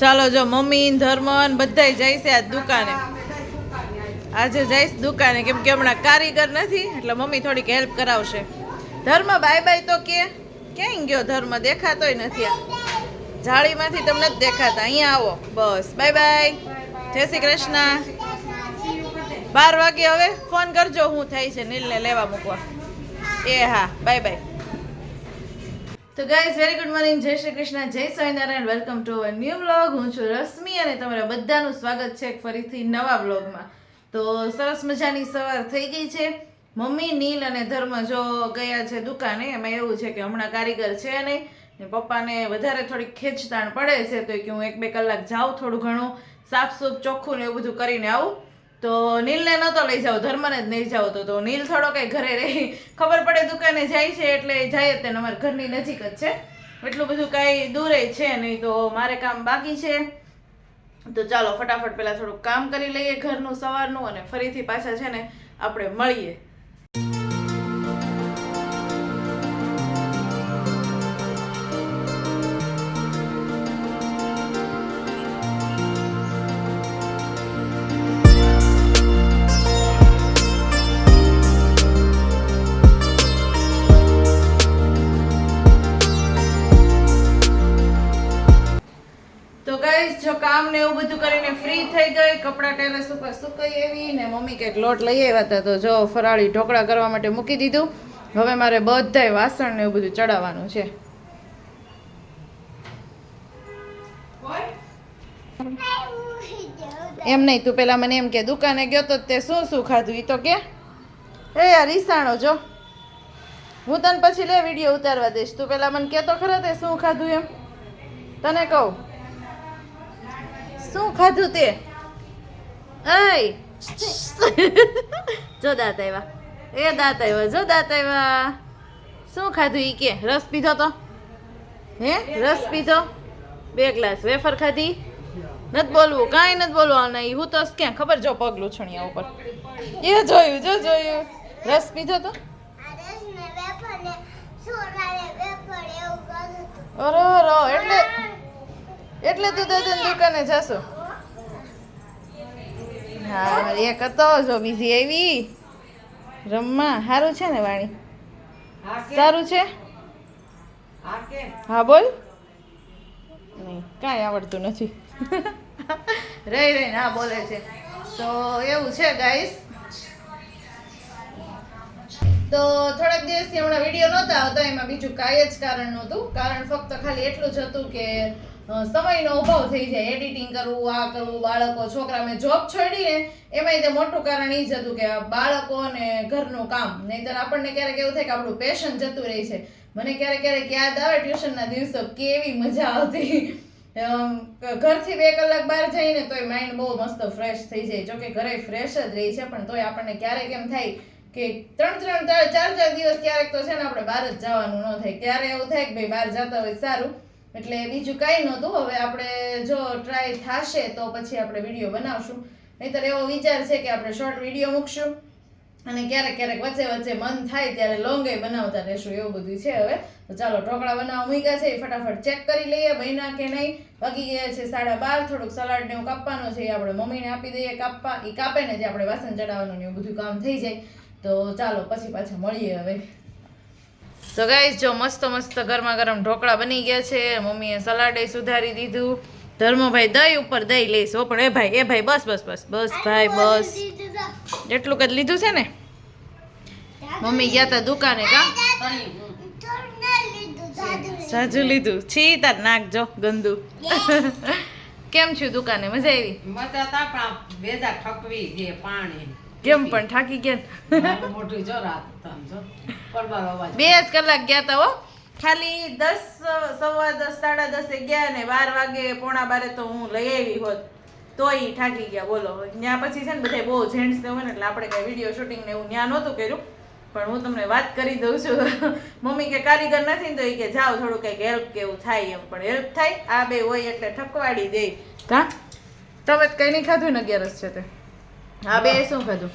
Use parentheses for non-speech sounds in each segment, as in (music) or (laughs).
ચાલો જો મમ્મી, ધર્મન બધાય જાય છે આજ દુકાને. આજે જઈશ દુકાને, કેમ કે હમણાં કારીગર નથી, એટલે મમ્મી થોડીક હેલ્પ કરાવશે. ધર્મ બાય બાય તો કે. ક્યાંય ગયો ધર્મ? દેખાતોય નથી આ. જાળીમાંથી તમને જ દેખાતા. અહીંયા આવો. બસ. બાય બાય જય શ્રી કૃષ્ણ. બાર વાગે હવે ફોન કરજો હું થાય છે નીલને લેવા મૂકવા. એ હા. બાય બાય તો ગાઈઝ વેરી ગુડ મોર્નિંગ જય શ્રી કૃષ્ણ, જય Swaminarayan. Welcome to our new vlog હું છું રશ્મિ અને તમારા બધાનું સ્વાગત છે ફરીથી નવા વ્લોગમાં તો સરસ મજાની સવાર થઈ ગઈ છે. મમ્મી નીલ અને ધર્મ જો ગયા છે દુકાને, એમાં એવું છે કે હમણાં કારીગર છે નહીં. ને પપ્પાને વધારે થોડી ખેંચતાણ પડે છે, તો કે હું એક બે કલાક જાઉં થોડું ઘણું સાફ સૂફ ચોખ્ખું ને એવું બધું કરીને આવું. તો નીલને નહોતો લઈ જાવ ધર્મને જ નહીં જાવ તો નીલ થોડો કઈ ઘરે રહી. ખબર પડે દુકાને જાય છે એટલે જાય જ તેને, અમારા ઘરની નજીક જ છે. એટલું બધું કાંઈ દૂરે છે નહીં તો મારે કામ બાકી છે. તો ચાલો, ફટાફટ પહેલાં થોડુંક કામ કરી લઈએ ઘરનું, સવારનું અને ફરીથી પાછા છે ને આપણે મળીએ. ગાઈસ, જો કામ ને એવું બધું કરીને ફ્રી થઈ ગઈ, કપડાં ટેરેસ ઉપર સુકાઈ એવી ને મમ્મી કંઈક લોટ લઈ આવ્યા હતા, તો જો ફરાળી ઢોકળા કરવા માટે મૂકી દીધું. હવે મારે બધાય વાસણ ને એવું બધું ચડાવવાનું છે. એમ નહીં, તું પેલા મને એમ કે, દુકાને ગયો તો તે શું શું ખાધું? એ તો કે, એ યાર રીસાણો, જો. હું તને પછી લે વીડિયો ઉતારવા દઈશ. તું પેલા મને કહેતો ખરા તે શું ખાધું એમ. તને કહું. શું ખાધું તે? અય જો દાંત આવ્યા એ દાંત આવ્યા જો દાંત આવ્યા શું ખાધું ઈ કે? રસ પીધો તો? હે? રસ પીધો? બે ગ્લાસ વેફર ખાધી? નથી બોલવું કાંઈ નથી બોલવાનું નહીં હું તો ક્યાં? ખબર જો પગલું છણિયા ઉપર. એ જોયું જો જોયું. રસ પીધો તો? અરે એટલે એટલે તું દાદાની દુકાને જશો. હા એક હતો જો બીજી આવી. રમવા સારું છે ને વાણી? સારું છે? હા બોલ. નહીં કાંઈ આવડતું નથી. રહી રહી હા બોલે છે. તો એવું છે ગાઈસ તો થોડાક દિવસથી હમણાં વીડિયો નહોતા આવતા એમાં બીજું કાંઈ જ કારણ નહોતું. કારણ ફક્ત ખાલી એટલું જ હતું કે સમયનો અભાવ થઈ જાય. એડિટિંગ કરવું, આ કરવું, બાળકો છોકરા મેં જોબ છોડી ને એમાંય તે મોટું કારણ એ જ હતું કે બાળકો અને ઘરનું કામ. નહીંતર આપણને ક્યારેક એવું થાય કે આપણું પેશન જતું રહે છે. મને ક્યારેક ક્યારેક યાદ આવે ટ્યુશનના દિવસો, કેવી મજા આવતી. ઘરથી બે કલાક બહાર જઈને તોય માઇન્ડ બહુ મસ્ત ફ્રેશ થઈ જાય. જોકે ઘરે ફ્રેશ જ રહી છે, પણ તોય આપણને ક્યારેક એમ થાય કે ત્રણ ત્રણ ચાર ચાર દિવસ ક્યારેક તો છે ને આપણે બહાર જ જવાનું ન થાય. ક્યારે એવું થાય કે ભાઈ બહાર જતા હોય સારું એટલે બીજું કાંઈ નહોતું. હવે આપણે જો ટ્રાય થાશે તો પછી આપણે વીડિયો બનાવશું. નહીંતર એવો વિચાર છે કે આપણે શોર્ટ વીડિયો મૂકશું અને ક્યારેક ક્યારેક વચ્ચે વચ્ચે મન થાય ત્યારે લોંગે બનાવતા રહેશું એવું બધું છે હવે. તો ચાલો, ઢોકળા બનાવવા મૂક્યા છે. એ ફટાફટ ચેક કરી લઈએ, બન્યા કે નહીં. બાકી ગયા છે સાડા બાર. થોડુંક સલાડ ને એવું કાપવાનું છે. એ આપણે મમ્મીને આપી દઈએ કાપવા. એ કાપે ને જે આપણે વાસણ ચડાવવાનું ને એવું બધું કામ થઈ જાય. તો ચાલો, પછી પાછા મળીએ હવે. તો ગાઈસ જો મસ્ત મસ્ત ગરમા ગરમ ઢોકળા બની ગયા છે. મમ્મીએ સલાડે સુધારી દીધું. ધર્મભાઈ દહીં ઉપર દહીં લઈશ. હો પણ એ ભાઈ એ ભાઈ બસ બસ બસ બસ ભાઈ બસ. એટલું જ લીધું છે ને? મમ્મી ગયા તા દુકાને કા? સાજુ લીધું. છી તાર નાખજો ગંદુ. (laughs) કેમ છું દુકાને? મજા આવી? મજા તા પણ વેદા ઠકવી જે પાણી. કેમ પણ થાકી ગયા? મોટી જો રાત તમ જો. પડવાનો અવાજ. બે જ કલાક ગયા તા હો. ખાલી દસ સવા દસ સાડા દસે ગયા ને બાર વાગે પોણા બારે તો હું લઈ આવી હોત. તોય થાકી ગયા. બોલો ત્યાં પછી છે ને બધા બહુ જેન્ટ્સ ને હોય ને એટલે આપણે કઈ વીડિયો શૂટિંગ ને એવું ત્યાં નહોતું કર્યું. પણ હું તમને વાત કરી દઉં છું. (laughs) મમ્મી કે કારીગર નથી ને તો એ કે જાઓ થોડું કંઈક હેલ્પ કે એવું થાય એમ. પણ હેલ્પ થાય આ બે હોય એટલે ઠકવાડી દે. કા? તમે કંઈ કઈ નહીં ખાધું ને અગિયારસ છે તે? આ બે શું ખાધું?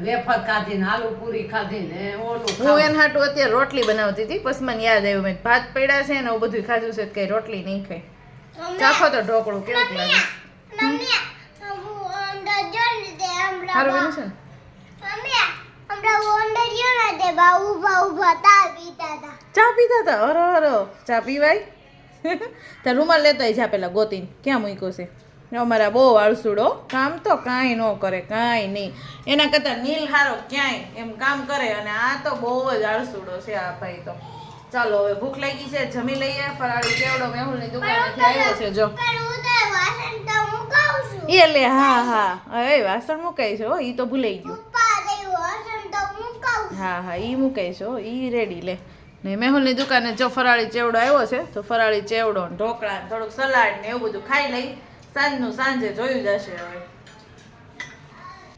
વેફર ખાધી ને આલુ પૂરી ખાધી ને ઓલું હું. એના હાટુ અત્યારે રોટલી બનાવતી હતી પછી મને યાદ આવ્યું મેં ભાત પડ્યા છે ને એવું બધું ખાધું છે કઈ રોટલી નહીં ખાઈ. ચાખો તો ઢોકળું કેવું લાગે? હું સારું બન્યું છે ને? હું ચા પીતા હતા. અરે અરે ચા પીવાય? (laughs) ત્યાં રૂમાલ લેતો આવી જા પેલા ગોતીને ક્યાં મૂક્યો છે? અમારા બહુ આળસુડો કામ તો કાંઈ ન કરે કાંઈ નહીં. એના કરતાં નીલ હારો ક્યાંય એમ કામ કરે અને આ તો બહુ જ આળસુડો છે આ ભાઈ તો. ચાલો હવે ભૂખ લાગી છે જમી લઈએ. ફરાળી કેવડો મેહુલની દુકાનેથી આવ્યો છે જો. એ લે હા હા. હવે વાસણ મુકાય છે હો. ઈ તો ભૂલાઈ ગયું. હા હા. ઈ મુકાય છે હો. ઈ રેડી લે. ને મેહુલની દુકાને જો ફરાળી ચેવડો આવ્યો છે તો ફરાળી ચેવડો ઢોકળા થોડુંક સલાડ ને એવું બધું ખાઈ લઈ. સાંજનું સાંજે જોયું જશે હવે.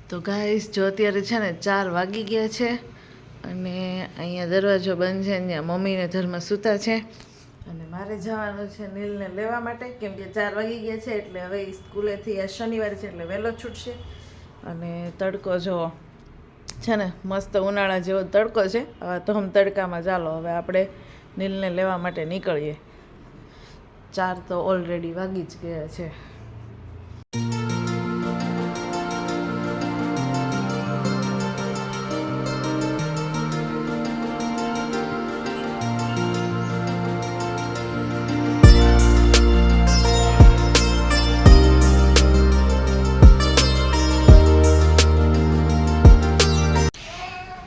તો ગાઈસ જો અત્યારે છે ને ચાર વાગી ગયા છે અને અહીંયા દરવાજો બંધ છે ત્યાં મમ્મીને ઘરમાં સૂતા છે. અને મારે જવાનું છે નીલને લેવા માટે, કેમ કે ચાર વાગી ગયા છે એટલે હવે સ્કૂલેથી આ શનિવાર છે એટલે વહેલો છૂટશે. અને તડકો જો છે ને મસ્ત ઉનાળા જેવો તડકો છે, હવે તો હમ તડકામાં ચાલો, હવે આપણે નીલને લેવા માટે નીકળીએ. ચાર તો ઓલરેડી વાગી જ ગયા છે.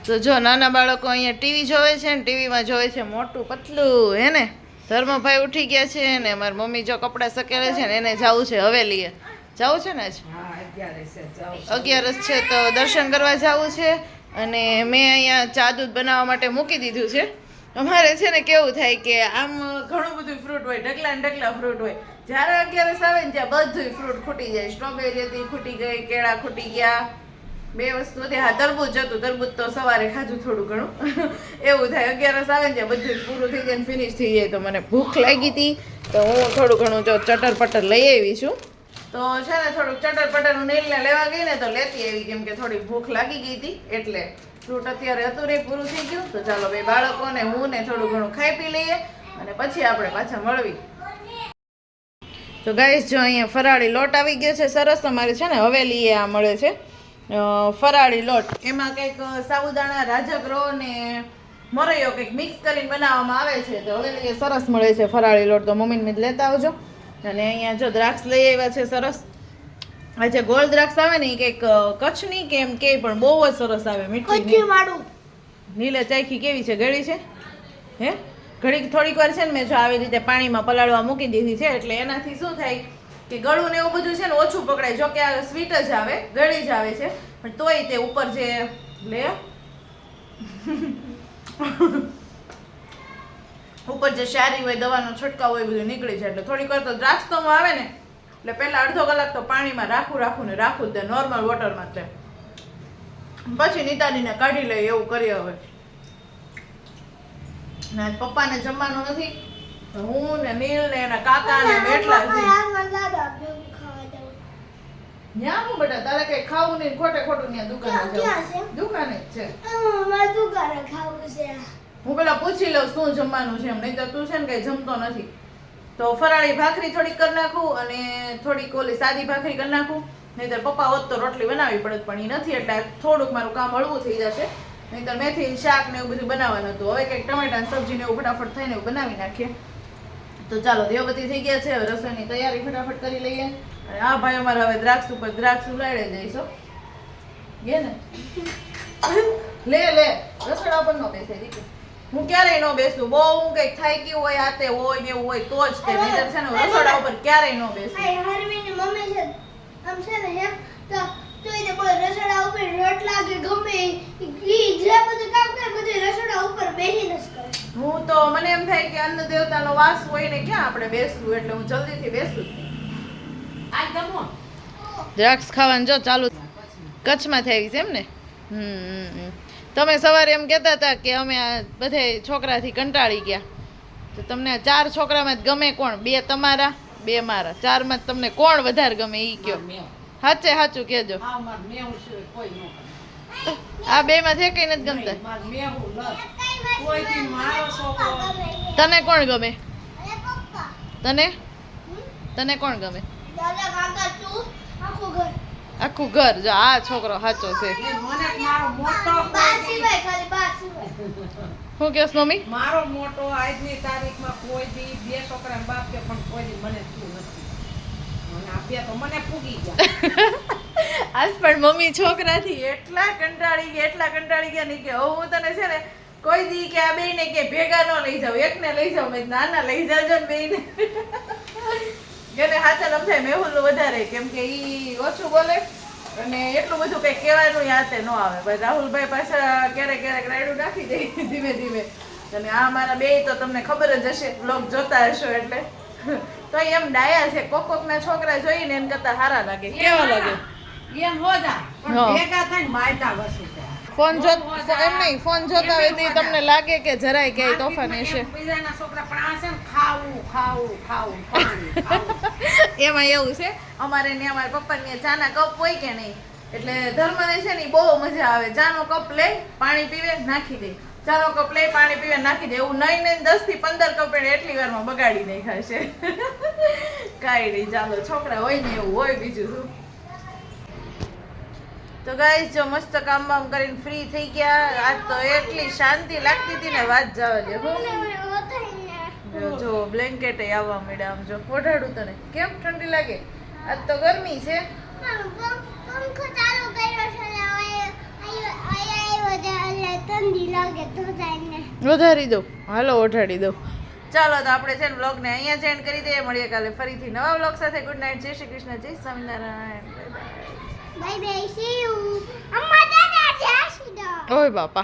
તો જો નાના બાળકો અહીંયા ટીવી જોવે છે ને ટીવીમાં જોવે છે મોટું પતલું, હે ને? ધર્મભાઈ ઉઠી ગયા છે ને મારી મમ્મી જો કપડાં સકેલે છે ને એને જવું છે હવેલીએ. જવું છે ને અગિયારસ છે તો દર્શન કરવા જવું છે અને મેં અહીંયા ચા દૂધ બનાવવા માટે મૂકી દીધું છે. અમારે છે ને કેવું થાય કે આમ ઘણું બધું ફ્રૂટ હોય ઢગલા ને ઢગલા ફ્રૂટ હોય. જ્યારે અગિયારસ આવે ને ત્યાં બધું ફ્રૂટ ખૂટી જાય. સ્ટ્રોબેરી હતી ખૂટી ગઈ કેળા ખૂટી ગયા. બે વસ્તુ હતી. હા તરબૂચ હતું. તરબૂજ તો સવારે ખાધું થોડું ઘણું. (laughs) એવું થાય. અગિયારસ આવે ને ત્યાં બધું પૂરું થઈ જાય ને ફિનિશ થઈ જાય. તો મને ભૂખ લાગી હતી. તો હું થોડું ઘણું જો ચટર પટર લઈ આવી છું. તો છે ને થોડુંક ચટર પટરનું નીલને લેવા ગઈ ને તો લેતી એવી કેમ કે થોડી ભૂખ લાગી ગઈ હતી. એટલે ફ્રૂટ અત્યારે હતું નહીં, પૂરું થઈ ગયું. તો ચાલો ભાઈ બાળકોને હું ને થોડું ઘણું ખાઈ પી લઈએ અને પછી આપણે પાછા મળવી. તો ગાઈસ જો અહીંયા ફરાળી લોટ આવી ગયો છે, સરસ તમારે છે ને હવેલી એ આ મળે છે. ફરાળી લોટ. એમાં કંઈક સાબુદાણા, રાજગરો ને મરૈયો કંઈક મિક્સ કરીને બનાવવામાં આવે છે. તો હવેલી એ સરસ મળે છે ફરાળી લોટ. તો મમ્મીને લેતા આવજો. અને અહીંયા જો દ્રાક્ષ લઈ આવ્યા છે સરસ. આ જે ગોળ દ્રાક્ષ આવે ને એ કંઈક કચ્છની કેમ કે પણ બહુ જ સરસ આવે મીઠી નીલે ચાખી કેવી છે? ગળી છે? હે? ઘડીક થોડીક વાર છે ને મેં જો આવી રીતે પાણીમાં પલાળવા મૂકી દીધી છે એટલે એનાથી શું થાય કે ગળું ને એવું બધું છે ને ઓછું પકડાય. જો કે આ સ્વીટ જ આવે ગળી જ આવે છે. પણ તોય તે ઉપર જે લે. ઉપર જે શારી હોય દવાનો છંટકાવ હોય બધું નીકળી જાય. એટલે થોડીક વાર તો દ્રાક્ષ તો આવે ને એટલે પહેલાં અડધો કલાક તો પાણીમાં રાખું રાખું ને રાખું તે નોર્મલ વોટરમાં તે પછી નિતારીને કાઢી લઈએ એવું કરીએ હવે. ને પપ્પાને જમવાનું નથી હું ને નીલ ને એના કાકા ને એટલા ન્યા હું બેટા તારે કઈ ખાવું નહીં ખોટે ખોટું ન્યા દુકાને દુકાને જ છે. ખાવું છે. હું પેલા પૂછી લઉં શું જમવાનું છે એમ. નહીં તો તું છે ને કઈ જમતો નથી. તો ફરાળી ભાખરી થોડીક કરી નાખું અને થોડીક ઓલી સાદી ભાખરી કરી નાખું. નહીંતર પપ્પા હોત તો રોટલી બનાવવી પડે પણ એ નથી. એટલે થોડુંક મારું કામ હળવું થઈ જશે. નહીંતર મેથી શાક ને એવું બધું બનાવવાનું હતું. હવે કંઈક ટમેટા સબ્જી ને એવું ફટાફટ થઈને એવું બનાવી નાખીએ. તો ચાલો દેવબતી થઈ ગયા છે. હવે રસોઈની તૈયારી ફટાફટ કરી લઈએ. અને આ ભાઈ અમારે હવે દ્રાક્ષ ઉપર દ્રાક્ષ ઉલાડે જઈશો ગે ને. લે લે. રસોડા પર નો બેસે દીકરી. હું ક્યારેય ન બેસું. બહુ હું કંઈક થાય ગયું હોય આતે હોય ને એવું હોય તો જ તે નહીતર છે ને રસોડા ઉપર ક્યારેય ન બેસું. આ હરવીની મમ્મી છે આમ છે ને એમ તો તો એને બોલ રસોડા ઉપર રોટલા કે ગમે ઈ જે બધું કામ કરે બધું રસોડા ઉપર બેહીને જ કરે. હું તો મને એમ થાય કે અન્ન દેવતાનો વાસ હોય ને ક્યાં આપણે બેસવું? એટલે હું જલ્દીથી બેસું આ જમો દ્રાક્ષ ખાવાનું જો ચાલુ કચ્છમાં થઈ છે એમ ને? હમ. તમે સવારે એમ કહેતા હતા કે અમે આ બધે છોકરાથી કંટાળી ગયા. તો તમને ચાર છોકરામાં જ ગમે કોણ? બે તમારા બે મારા. ચારમાં જ તમને કોણ વધારે ગમે એ કયો? સાચે સાચું કહેજો. આ માર મેવ સિવાય કોઈ ન કરે આ બે માંથી કઈ નથી ગમતા? તને કોણ ગમે? તને? તને કોણ ગમે દાદા કાકા તું આખું ઘર આખું ઘર. જો આ છોકરો સાચો છે. શું કેસ મમ્મી? મારો મોટો આજની તારીખમાં કોઈ દી બે છોકરા બાપ કે પણ કોઈ દી મને શું નથી. મને આપ્યા તો મને ફૂગી ગયા. (laughs) આજ પણ મમ્મી છોકરાથી એટલા કંટાળી ગયા એટલા કંટાળી ગયા નહીં કે હવે હું તને છે ને કોઈ દી કે આ બેયને કે ભેગા ન લઈ જાવ એકને લઈ જાવ મેં કીધું, ના ના લઈ જાજો ને બેયને. (laughs) એને હાચા નમ થાય મેહુલ વધારે કેમ કે ઈ ઓછું બોલે. અને એટલું બધું કઈ કહેવાનું યાતે ન આવે. પણ રાહુલભાઈ પાછા ક્યારેક ક્યારેક રાયડું નાખી દે ધીમે ધીમે. અને આ મારા બે તો તમને ખબર જ હશે બ્લોગ જોતા હશો એટલે. તો એમ ડાયા છે કોક કોક ના છોકરા જોઈને એમ કરતા સારા લાગે. કેવા લાગે? એમ હોજા પણ. ભેગા થઈને માયતા વસી ગયા. ફોન જો એમ નહીં ફોન જોતા હોય તો તમને લાગે કે જરાય ક્યાંય તોફાન હશે. બીજાના છોકરા પણ આ છે ને ખાવું ખાવું ખાવું એમાં એવું છે અમારે ને અમારા પપ્પાની ચાના કપ હોય કે નહીં એટલે ધર્મને છે ને બહુ મજા આવે. ચાનો કપ લે પાણી પીવે નાખી દે. ચાનો કપ લે પાણી પીવે નાખી દે. એવું નહીં નહીં દસથી પંદર કપ એને એટલી વારમાં બગાડી નાખાશે કાંઈ નહીં ચાલો છોકરા હોય ને એવું હોય બીજું શું? તો ગાઈસ જો મસ્ત કામ બામ કરીને ફ્રી થઈ ગયા. આજ તો એટલી શાંતિ લાગતી હતી ને વાત જવા દે જો બ્લેન્કેટ આવવા મળ્યા આમ જો. ઓઢાડું તને. કેમ ઠંડી લાગે? આજ તો ગરમી છે. વધારી દો. હાલો, ઓઢાડી દો. ચાલો, તો આપણે છે ને વ્લોગને અહીંયા જ કરી દઈએ. મળીએ કાલે ફરીથી નવા બ્લોગ સાથે. ગુડ નાઇટ જય શ્રી કૃષ્ણ. જય સ્વામિનારાયણ. Bye bye